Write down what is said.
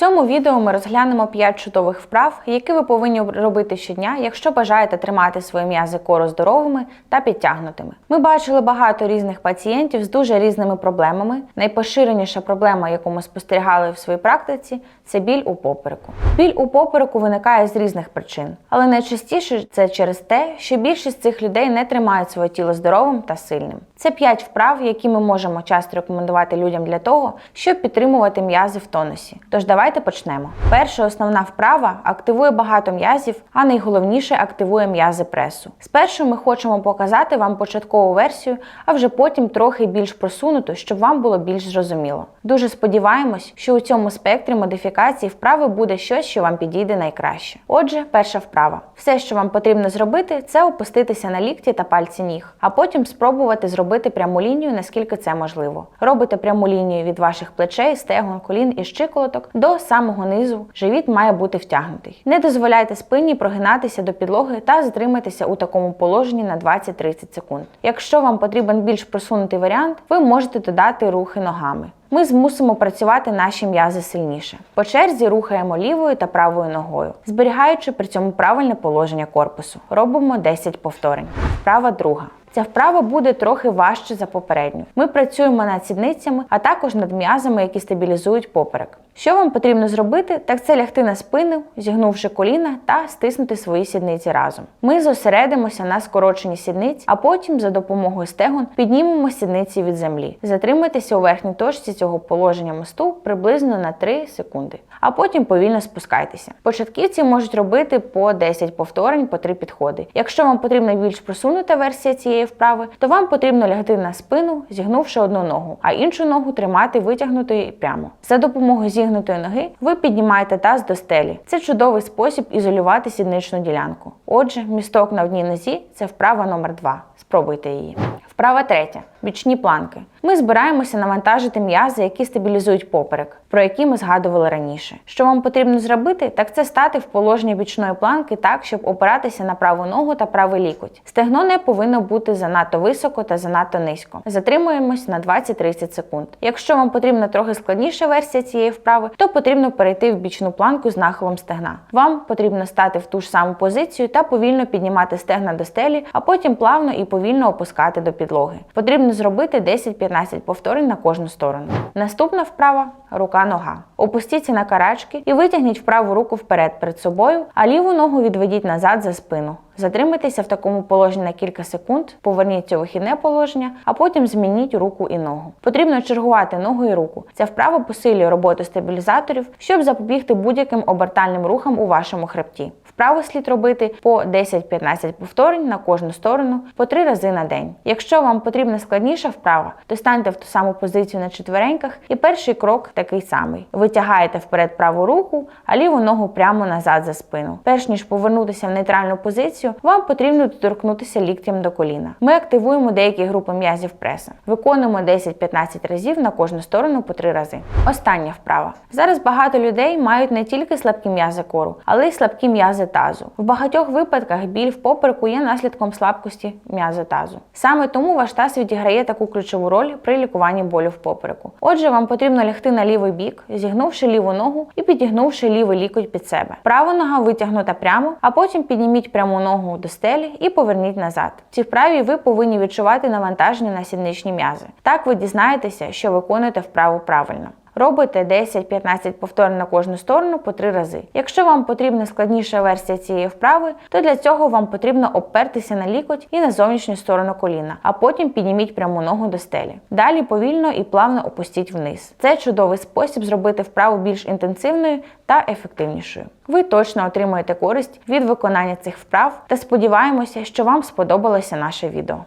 цьому відео ми розглянемо 5 чудових вправ, які ви повинні робити щодня, якщо бажаєте тримати свої м'язи кору здоровими та підтягнутими. Ми бачили багато різних пацієнтів з дуже різними проблемами. Найпоширеніша проблема, яку ми спостерігали в своїй практиці, це біль у попереку. Біль у попереку виникає з різних причин, але найчастіше це через те, що більшість цих людей не тримають своє тіло здоровим та сильним. Це 5 вправ, які ми можемо часто рекомендувати людям для того, щоб підтримувати м'язи в тонусі. Тож давайте почнемо. Перша основна вправа активує багато м'язів, а найголовніше активує м'язи пресу. Спершу ми хочемо показати вам початкову версію, а вже потім трохи більш просунуту, щоб вам було більш зрозуміло. Дуже сподіваємось, що у цьому спектрі модифікації вправи буде щось, що вам підійде найкраще. Отже, перша вправа. Все, що вам потрібно зробити, це опуститися на лікті та пальці ніг, а потім спробувати зробити пряму лінію, наскільки це можливо. Робите пряму лінію від ваших плечей, стегон, колін і щиколоток до самого низу. Живіт має бути втягнутий. Не дозволяйте спині прогинатися до підлоги та затримайтеся у такому положенні на 20-30 секунд. Якщо вам потрібен більш просунутий варіант, ви можете додати рухи ногами. Ми змусимо працювати наші м'язи сильніше. По черзі рухаємо лівою та правою ногою, зберігаючи при цьому правильне положення корпусу. Робимо 10 повторень. Вправа друга. Ця вправа буде трохи важче за попередню. Ми працюємо над сідницями, а також над м'язами, які стабілізують поперек. Що вам потрібно зробити, так це лягти на спину, зігнувши коліна та стиснути свої сідниці разом. Ми зосередимося на скороченні сідниць, а потім за допомогою стегон піднімемо сідниці від землі. Затримайтеся у верхній точці цього положення мосту приблизно на 3 секунди, а потім повільно спускайтеся. Початківці можуть робити по 10 повторень по 3 підходи. Якщо вам потрібна більш просунута версія цієї вправи, то вам потрібно лягти на спину, зігнувши одну ногу, а іншу ногу тримати витягнутою прямо. За допомогою зігнутої ноги ви піднімаєте таз до стелі. Це чудовий спосіб ізолювати сідничну ділянку. Отже, місток на одній нозі це вправа номер 2 Спробуйте її. Вправа третя бічні планки. Ми збираємося навантажити м'язи, які стабілізують поперек, про які ми згадували раніше. Що вам потрібно зробити, так це стати в положенні бічної планки так, щоб опиратися на праву ногу та правий лікоть. Стегно не повинно бути занадто високо та занадто низько. Затримуємось на 20-30 секунд. Якщо вам потрібна трохи складніша версія цієї вправи, то потрібно перейти в бічну планку з нахилом стегна. Вам потрібно стати в ту ж саму позицію та повільно піднімати стегна до стелі, а потім плавно і повільно опускати до підлоги. Потрібно зробити 10-15 повторень на кожну сторону. Наступна вправа рука-нога. Опустіться на карачки і витягніть вправу руку вперед перед собою, а ліву ногу відведіть назад за спину. Затримайтеся в такому положенні на кілька секунд, поверніться у вихідне положення, а потім змініть руку і ногу. Потрібно чергувати ногу і руку. Ця вправа посилює роботу стабілізаторів, щоб запобігти будь-яким обертальним рухам у вашому хребті. Вправу слід робити по 10-15 повторень на кожну сторону по 3 рази на день. Якщо вам потрібна складніша вправа, то станьте в ту саму позицію на четвереньках, і перший крок такий самий: витягаєте вперед праву руку, а ліву ногу прямо назад за спину. Перш ніж повернутися в нейтральну позицію, вам потрібно доторкнутися ліктем до коліна. Ми активуємо деякі групи м'язів преса. Виконуємо 10-15 разів на кожну сторону по 3 рази. Остання вправа. Зараз багато людей мають не тільки слабкі м'язи кору, але й слабкі м'язи тазу. В багатьох випадках біль в попереку є наслідком слабкості м'язи тазу. Саме тому ваш таз відіграє таку ключову роль при лікуванні болю в попереку. Отже, вам потрібно лягти на лівий бік, зігнувши ліву ногу і підігнувши лівий лікоть під себе. Права нога витягнута прямо, а потім підніміть пряму ногу до стелі і поверніть назад. Ці вправі ви повинні відчувати навантаження на сідничні м'язи. Так ви дізнаєтеся, що виконуєте вправу правильно. Робите 10-15 повторень на кожну сторону по 3 рази. Якщо вам потрібна складніша версія цієї вправи, то для цього вам потрібно обпертися на лікоть і на зовнішню сторону коліна, а потім підніміть пряму ногу до стелі. Далі повільно і плавно опустіть вниз. Це чудовий спосіб зробити вправу більш інтенсивною та ефективнішою. Ви точно отримаєте користь від виконання цих вправ та сподіваємося, що вам сподобалося наше відео.